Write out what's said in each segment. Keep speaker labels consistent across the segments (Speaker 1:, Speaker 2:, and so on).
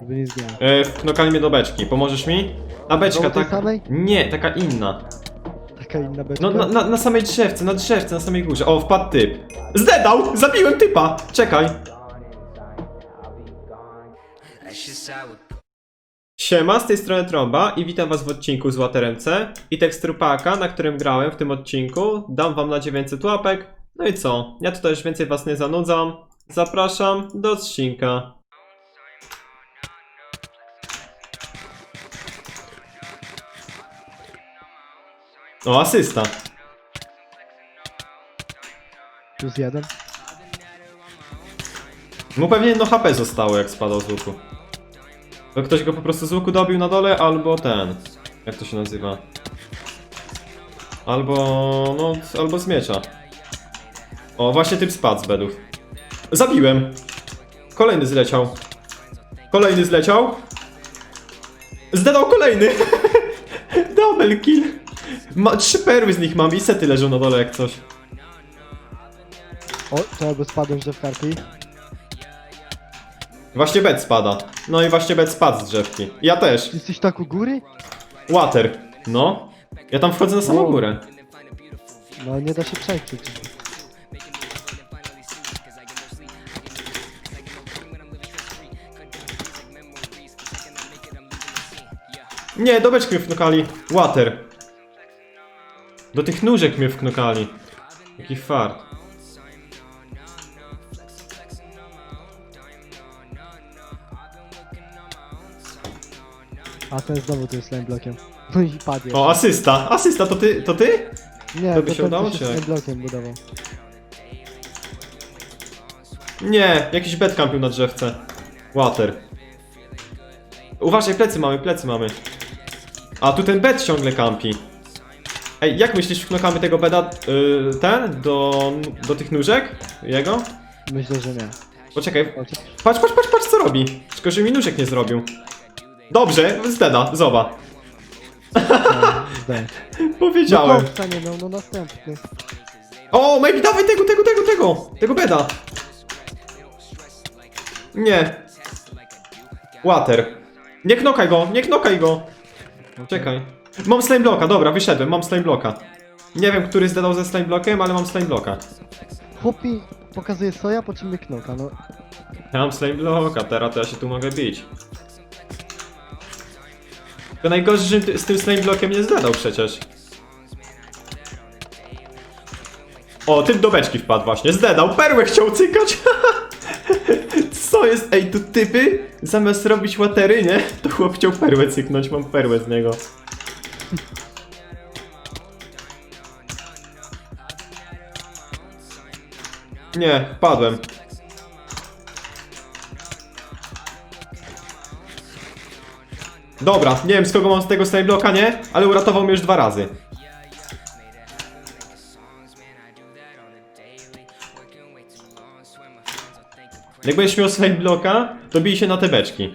Speaker 1: Żeby nie zginął.
Speaker 2: E, wknokali mnie do beczki. Pomożesz mi? A beczka,
Speaker 1: tej
Speaker 2: tak?
Speaker 1: samej?
Speaker 2: Nie, taka inna.
Speaker 1: Taka inna beczka.
Speaker 2: No na, na, na samej drzewce, na drzewce, na samej górze. O, wpadł typ. Zdedał! Zabiłem typa! Czekaj. Siema, z tej strony Trąba i witam was w odcinku z Wateremce i teksturpaka, na którym grałem w tym odcinku. Dam wam na 900 łapek. No i co? Ja tutaj już więcej was nie zanudzam. Zapraszam do odcinka. O, asysta.
Speaker 1: Plus jeden.
Speaker 2: Mu pewnie jedno HP zostało, jak spadał z łuku. To ktoś go po prostu z łuku dobił na dole, albo ten. Jak to się nazywa? Albo. no, albo z miecza. O, właśnie typ spadł z bedów. Zabiłem! Kolejny zleciał. Kolejny zleciał. Zdedał kolejny! Double kill! Ma, trzy perły z nich mam i sety leżą na dole jak coś.
Speaker 1: O, to albo spadłem z drzewkarki.
Speaker 2: Właśnie bed spada. No i właśnie bed spadł z drzewki. Ja też.
Speaker 1: Jesteś tak u góry?
Speaker 2: Water. No. Ja tam wchodzę na samą
Speaker 1: Wow.
Speaker 2: górę.
Speaker 1: No nie da się przejść.
Speaker 2: Nie, do beczki mnie wknokali. Water. Do tych nóżek mnie wknokali. Jaki fart.
Speaker 1: A ten znowu tym slime blokiem. No i jeszcze.
Speaker 2: O, asysta. Asysta, to ty? To ty?
Speaker 1: nie,
Speaker 2: to by się
Speaker 1: ten,
Speaker 2: udało, czy jak?
Speaker 1: slime blokiem budował.
Speaker 2: Nie, jakiś bed kampił na drzewce. Water. Uważaj, plecy mamy, plecy mamy. A, tu ten bed ciągle kampi. Ej, jak myślisz, wknokamy tego beda, y, ten, do, do tych nóżek? Jego?
Speaker 1: Myślę, że nie.
Speaker 2: Poczekaj,
Speaker 1: Chociaż
Speaker 2: Patrz, patrz, patrz, patrz co robi. Tylko, że mi nóżek nie zrobił. Dobrze, zdeda, zoba.
Speaker 1: no, zdaję. No
Speaker 2: Powiedziałem.
Speaker 1: kopca nie miał, no następny.
Speaker 2: O, maybe dawaj tego, tego, tego, tego. Tego beda. Nie. Water. Nie knokaj go, nie knokaj go. Czekaj. Mam slime blocka, dobra, wyszedłem, mam slime blocka. Nie wiem, który zdedał ze slime blockiem, ale mam slime blocka.
Speaker 1: Chłopi pokazuje soja, po czym mnie knoka, no.
Speaker 2: Ja mam slime blocka, teraz to ja się tu mogę bić. Tylko najgorsze, że ty- z tym slime blockiem nie zdadał przecież. O, typ do beczki wpadł właśnie, zdedał, perłę chciał cykać. Co jest? Ej, tu typy, zamiast robić łatery, nie? To chłop chciał perłę cyknąć, mam perłę z niego. Nie, padłem. Dobra, nie wiem z kogo mam z tego skyblocka, nie? Ale uratował mnie już dwa razy. Jak będziesz miał skyblocka, to bij się na te beczki.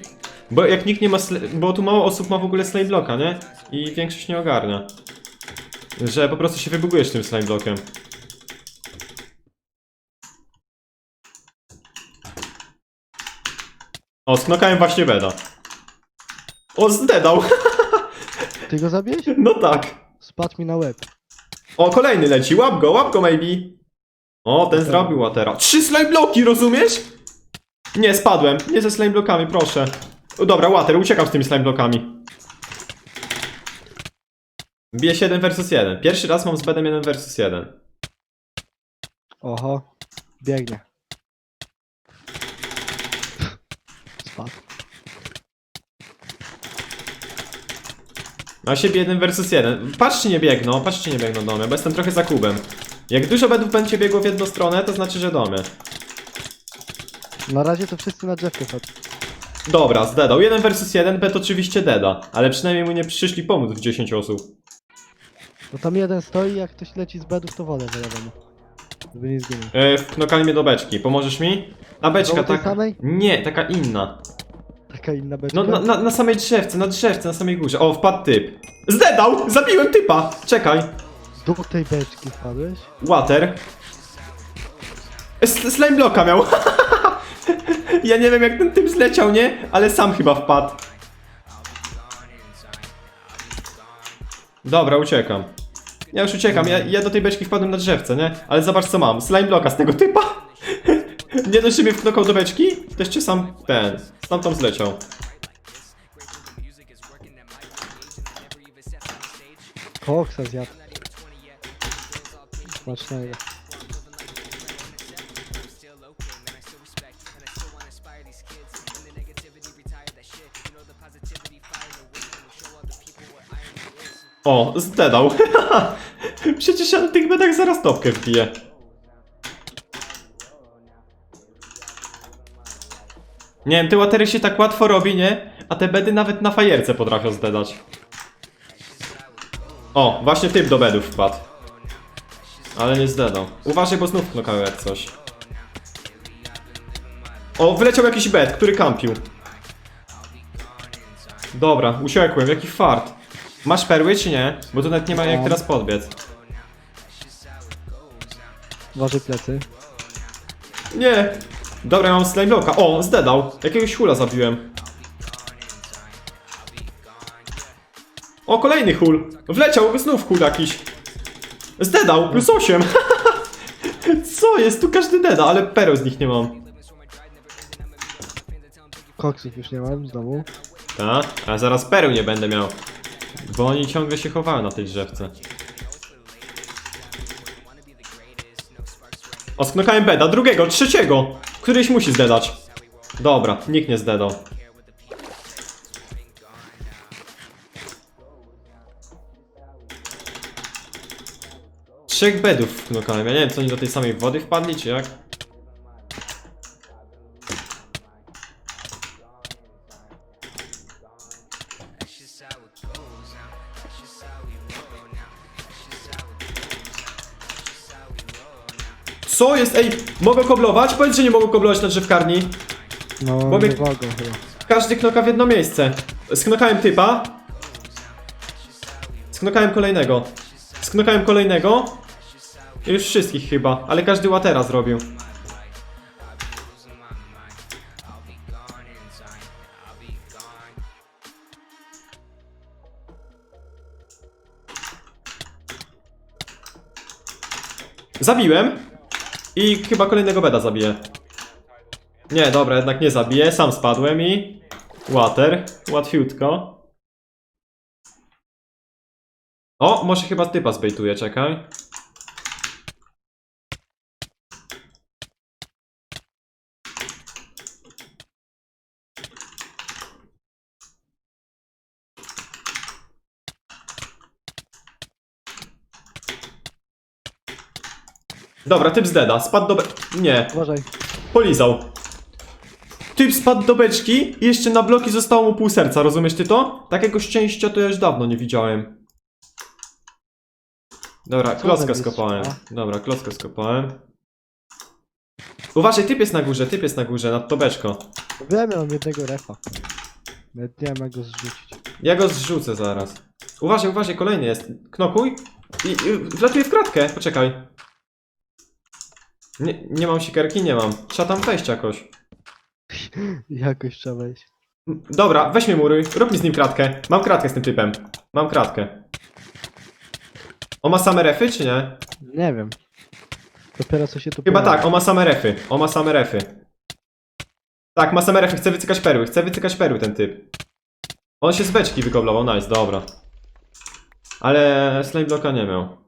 Speaker 2: Bo jak nikt nie ma, bo tu mało osób ma w ogóle skyblocka, nie? I większość nie ogarnia. Że po prostu się wybugujesz tym skyblockiem. O, sknokałem właśnie beda. O, zdedał!
Speaker 1: Ty go zabiłeś?
Speaker 2: No tak.
Speaker 1: Spadł mi na łeb.
Speaker 2: O, kolejny leci. Łap go, łap go, maybe. O, ten zrobił łatera. Trzy slime bloki, rozumiesz? Nie, spadłem. Nie ze slime blokami, proszę. Dobra, water, uciekam z tymi slime blokami. Bije 7 versus 1. Pierwszy raz mam z bedem 1 versus 1.
Speaker 1: Oho. Biegnie. Spadł.
Speaker 2: A siebie 1 versus 1. Patrzcie nie biegną, patrzcie nie biegną do mnie, bo jestem trochę za kubem. Jak dużo bedów będzie biegło w jedną stronę, to znaczy, że do mnie.
Speaker 1: Na razie to wszyscy na drzewkę chodzą.
Speaker 2: Dobra, zdedał. 1 versus 1, bet oczywiście deda. Ale przynajmniej mu nie przyszli pomóc w 10 osób.
Speaker 1: Bo tam jeden stoi, jak ktoś leci z bedów, to wodę wylewamy. Żeby nie zginął.
Speaker 2: E, wknokali mnie do beczki. Pomożesz mi? A beczka
Speaker 1: Do tej
Speaker 2: taka.
Speaker 1: samej?
Speaker 2: Nie, taka inna.
Speaker 1: Taka inna beczka.
Speaker 2: No na, na, na samej drzewce, na drzewce, na samej górze. O, wpadł typ. Zdedał! Zabiłem typa! Czekaj.
Speaker 1: Do tej beczki wpadłeś?
Speaker 2: Water. S slime blocka miał. Ja nie wiem jak ten typ zleciał, nie? Ale sam chyba wpadł. Dobra, uciekam. Ja już uciekam, ja, ja do tej beczki wpadłem na drzewce, nie? Ale zobacz co mam, slime blocka z tego typa. Nie dość, że mnie wknokał do beczki, to jeszcze sam ten, stamtąd zleciał.
Speaker 1: Koksa zjadł. Smacznego.
Speaker 2: O, zdedał. Przecież ja na tych bedach zaraz topkę wbiję. Nie wiem, te łatery się tak łatwo robi, nie? A te bedy nawet na fajerce potrafią zdedać. O, właśnie typ do bedów wpadł. Ale nie zdedał. Uważaj, bo znów knokał jak coś. O, wyleciał jakiś bed, który kampił. Dobra, uciekłem, jaki fart. Masz perły czy nie? Bo tu nawet nie ma jak teraz podbiec.
Speaker 1: Uważaj plecy.
Speaker 2: Nie! Dobra, mam slime blocka. O, zdedał. Jakiegoś hula zabiłem. O, kolejny hul. Wleciał, znów hul jakiś. Zdedał, plus 8. Co jest? Tu każdy deda, ale pereł z nich nie mam.
Speaker 1: Koksów już nie mam znowu.
Speaker 2: Tak? A zaraz pereł nie będę miał. Bo oni ciągle się chowają na tej drzewce. O, sknokałem beda, drugiego, trzeciego! Któryś musi zdedać. Dobra, nikt nie zdedał. Trzech bedów wknokałem, ja nie wiem, co oni do tej samej wody wpadli, czy jak? Co jest? Ej, mogę koblować? Powiedz, że nie mogę koblować na drzewkarni.
Speaker 1: No,
Speaker 2: Bobek-
Speaker 1: nie mogą chyba.
Speaker 2: Każdy knoka w jedno miejsce. Sknokałem typa. Sknokałem kolejnego. Sknokałem kolejnego. I Już wszystkich chyba, ale każdy łatera zrobił. Zabiłem. I chyba kolejnego beda zabiję. Nie, dobra, jednak nie zabiję. Sam spadłem i... Water. Łatwiutko. O, może chyba typa zbejtuję, czekaj. Dobra, typ z deda. Spadł do be... Nie,
Speaker 1: Uważaj.
Speaker 2: Polizał. Typ spadł do beczki i jeszcze na bloki zostało mu pół serca, rozumiesz ty to? Takiego szczęścia to ja już dawno nie widziałem. Dobra,
Speaker 1: Co robisz?
Speaker 2: skopałem.
Speaker 1: A?
Speaker 2: Dobra, klockę skopałem. Uważaj, typ jest na górze, typ jest na górze, nad to beczko.
Speaker 1: Wiem, ja mam jednego refa. Nawet nie wiem jak go zrzucić.
Speaker 2: Ja go zrzucę zaraz. Uważaj, uważaj, kolejny jest. Knokuj i, i wlatuję w kratkę, poczekaj. Nie, nie mam siekierki, nie mam. Trzeba tam wejść jakoś.
Speaker 1: Jakoś trzeba wejść.
Speaker 2: Dobra, weź mnie muruj, rób mi z nim kratkę. Mam kratkę z tym typem. Mam kratkę. On ma same refy, czy nie?
Speaker 1: Nie wiem. Dopiero co się tu
Speaker 2: Chyba
Speaker 1: pojawi.
Speaker 2: tak, on ma same refy. On ma same refy. Tak, ma same refy, chce wycykać perły, chce wycykać perły ten typ. On się z beczki wykoblował, nice, dobra. Ale slime blocka nie miał.